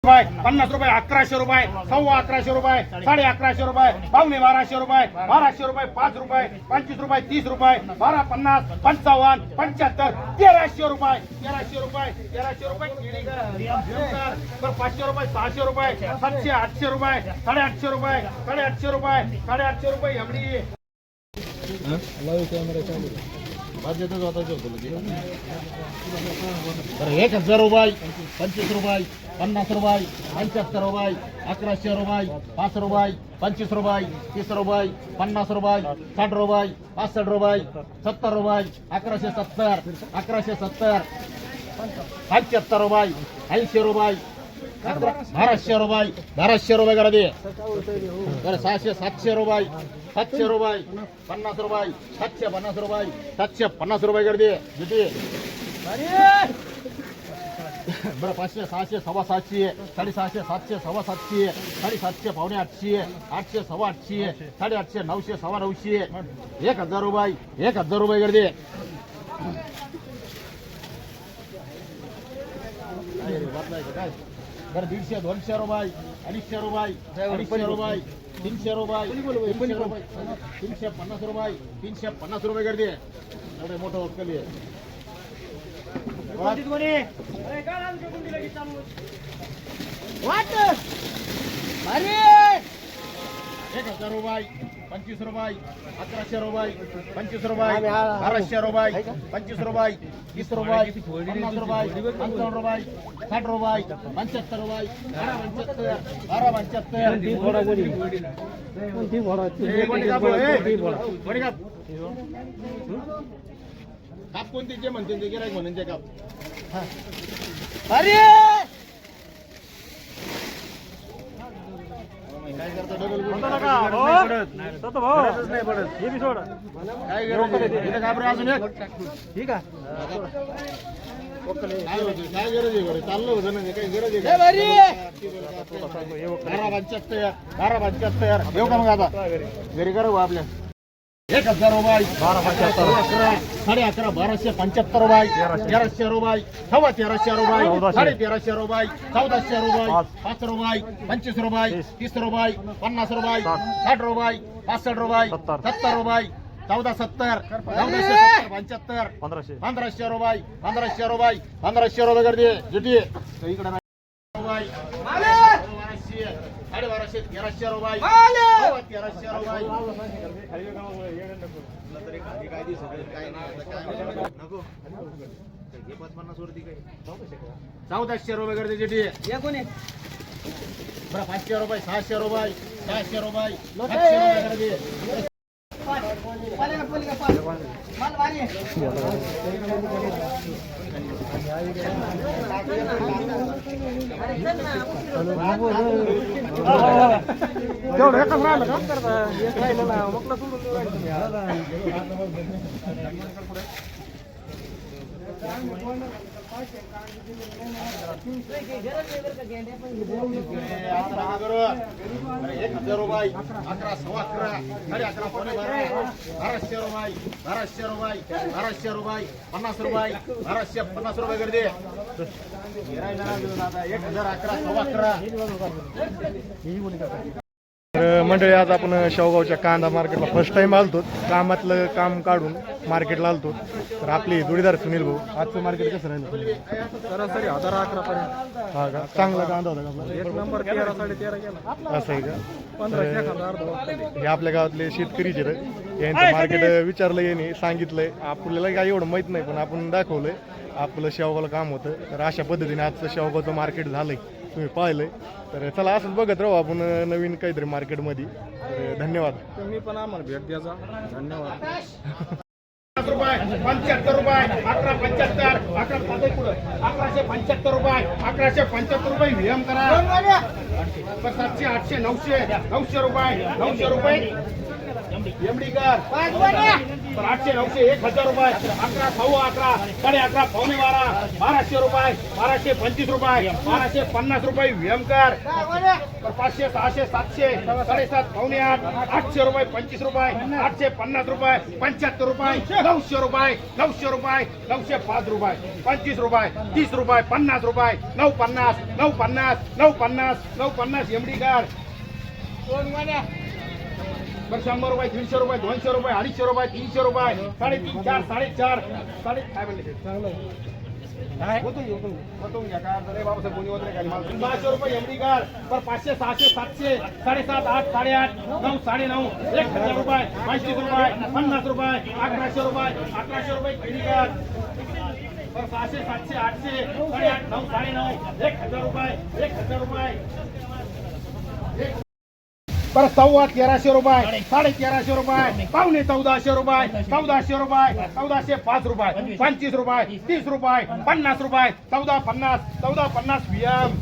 रुपये पन्नास रुपये अकराशे रुपये सव्वा अकराशे रुपये साडे अकराशे रुपये पावणे बाराशे रुपये बाराशे रुपये पाच रुपये पंचवीस रुपये तीस रुपये बारा पन्नास पंचावन्न पंच्याहत्तर तेराशे रुपये तेराशे रुपये तेराशे रुपये पाचशे रुपये सहाशे रुपये सातशे आठशे रुपये साडेआठशे रुपये साडेआठशे रुपये साडेआठशे रुपये एवढी. बरं एक हजार रुपये पंचवीस रुपये पन्नास रुपये पंच्याहत्तर रुपये अकराशे रुपये पाच रुपये पंचवीस रुपये तीस रुपये पन्नास रुपये साठ रुपये पासष्ट रुपये सत्तर रुपये अकराशे सत्तर अकराशे सत्तर पंच्याहत्तर रुपये ऐंशी रुपये बाराशे रुपये बाराशे रुपये करा दे बरं सहाशे सातशे रुपये सातशे रुपये पन्नास रुपये सातशे पन्नास रुपये सातशे पन्नास रुपये कर दे किती बरं पाचशे सहाशे सव्वा सातशे साडेसहाशे सातशे सव्वा सातशे साडेसातशे पावणे आठशे आठशे सव्वा आठशे साडेआठशे नऊशे सव्वा नऊशे. एक हजार रुपये एक हजार रुपये कर दे काय काय? बरं दीडशे दोनशे रुपये अडीचशे रुपये अडीचशे रुपये तीनशे रुपये तीनशे पन्नास रुपये तीनशे पन्नास रुपये कर दे एवढे मोठं वक्कली आहे. एक हजार रुपये. पंचवीस रुपये अकराशे रुपये पंचवीस रुपये बाराशे रुपये पंचवीस रुपये तीस रुपये पन्नास रुपये पंचावन्न रुपये साठ रुपये पंच्याहत्तर रुपये बारा पंच्याहत्तर बारा पंच्याहत्तर? काप? कोणती जे म्हणते ते गिरायक म्हणून ते काप. अरे काय करता डबल गुण? गरजच नाही पडत. काय गरज आहे? इथं घाबरा अजून एक. ठीक आहे काय होतं? काय गरज आहे बरं? चाललं होतं ना ते, काही गरज आहे का? बारा पंच्याहत्तर बारा पंच्याहत्तर येऊ का मग आता घरी करू का आपल्या एक हजार रुपये. बारा अकरा. साडे अकरा बाराशे पंच्याहत्तर रुपये. तेराशे. रुपये. सव्वा तेराशे रुपये. साडे तेराशे रुपये. चौदाशे रुपये. पाच. रुपये. पंचवीस रुपये. तीस. रुपये. पन्नास रुपये. साठ. रुपये. पासष्ट रुपये. सत्तर. रुपये. चौदा सत्तर. चौदाशे सत्तर पंच्याहत्तर. पंधराशे. पंधराशे रुपये. पंधराशे रुपये. पंधराशे रुपये कर दे जुटी इकडे रुपये. बाराशे तेराशे रुपये सव्वा तेराशे रुपये चौदाशे रुपये करते जिटी बरं पाचशे रुपये सहाशे रुपये सहाशे रुपये सातशे रुपये करते तेवढं एकच राहिलं का करता एक राहिलं ना मग सोडून एक हजार रुपये अकरा सव्वा अकरा साडे अकरा पावणे बारा बाराशे रुपये बाराशे रुपये बाराशे रुपये पन्नास रुपये बाराशे पन्नास रुपये कर दे एक हजार अकरा सव्वा अकरा. तर मंडळी आज आपण शेवगावच्या कांदा मार्केटला फर्स्ट टाइम आलतो कामातलं काम काढून मार्केटला आलतो तर आपले जोडीदार सुनील भाऊ आजचं मार्केट कसं राहिलं सरासरी हजार अकरा पर्यंत. हा का? चांगला कांदा होता का आपला? एक नंबर तेरा साडे तेरा गेला. असं आहे का? पंधराशे हे आपल्या गावातले शेतकरीचे रे यांचं मार्केट विचारलं येणे सांगितलंय. आपल्याला काही एवढं माहीत नाही पण आपण दाखवलंय. आपलं शेवगावला काम होतं. तर अशा पद्धतीने आजचं शेवगावचं मार्केट झालंय. तुम्ही पाहिलंय. तर चला असंच बघत राहू आपण नवीन काहीतरी मार्केटमध्ये. तर धन्यवाद. तुम्ही पण आम्हाला भेट द्यायचा धन्यवाद. पन्नास रुपये पंच्याहत्तर रुपये अकरा पंच्याहत्तर अकरा पाच पुढं. अकराशे पंच्याहत्तर रुपये अकराशे पंच्याहत्तर रुपये व्यायाम करा. सातशे आठशे नऊशे नऊशे रुपये नऊशे रुपये. एमडी कर. आठशे नऊशे एक हजार रुपये. अकरा सव्वा अकरा साडे अकरा पावणे बारा बाराशे रुपये बाराशे पंचवीस रुपये बाराशे पन्नास रुपये व्यमकर पाचशे सहाशे सातशे साडेसात पावणे आठ आठशे रुपये पंचवीस रुपये आठशे पन्नास रुपये पंच्याहत्तर रुपये नऊशे रुपये नऊशे रुपये नऊशे पाच रुपये पंचवीस रुपये तीस रुपये पन्नास रुपये नऊ पन्नास नऊ पन्नास नऊ पन्नास नऊ पन्नास एमडी कर. बरं शंभर रुपये दीडशे रुपये दोनशे रुपये अडीचशे रुपये तीनशे रुपये साडेतीन चार साडेचार साडे काय म्हणले काय? ओतून घे, ओतून घे. ओतून घ्या, काय अडचण नाही, बाबासाहेब कोणी ओतले काय मला. सहाशे रुपये एमडी कार बरं पाचशे सहाशे सातशे साडेसात आठ साडेआठ नऊ साडे नऊ एक हजार रुपये पंचवीस रुपये पन्नास रुपये अकराशे रुपये अकराशे रुपये एमडी कार बरं सहाशे सातशे आठशे साडेआठ नऊ साडे नऊ एक हजार रुपये एक हजार रुपये बरं सव्वा तेराशे रुपये साडे तेराशे रुपये पावणे चौदाशे रुपये चौदाशे. रुपये चौदाशे पाच रुपये पंचवीस. रुपये तीस रुपये पन्नास रुपये चौदा पन्नास चौदा पन्नास व्यायाम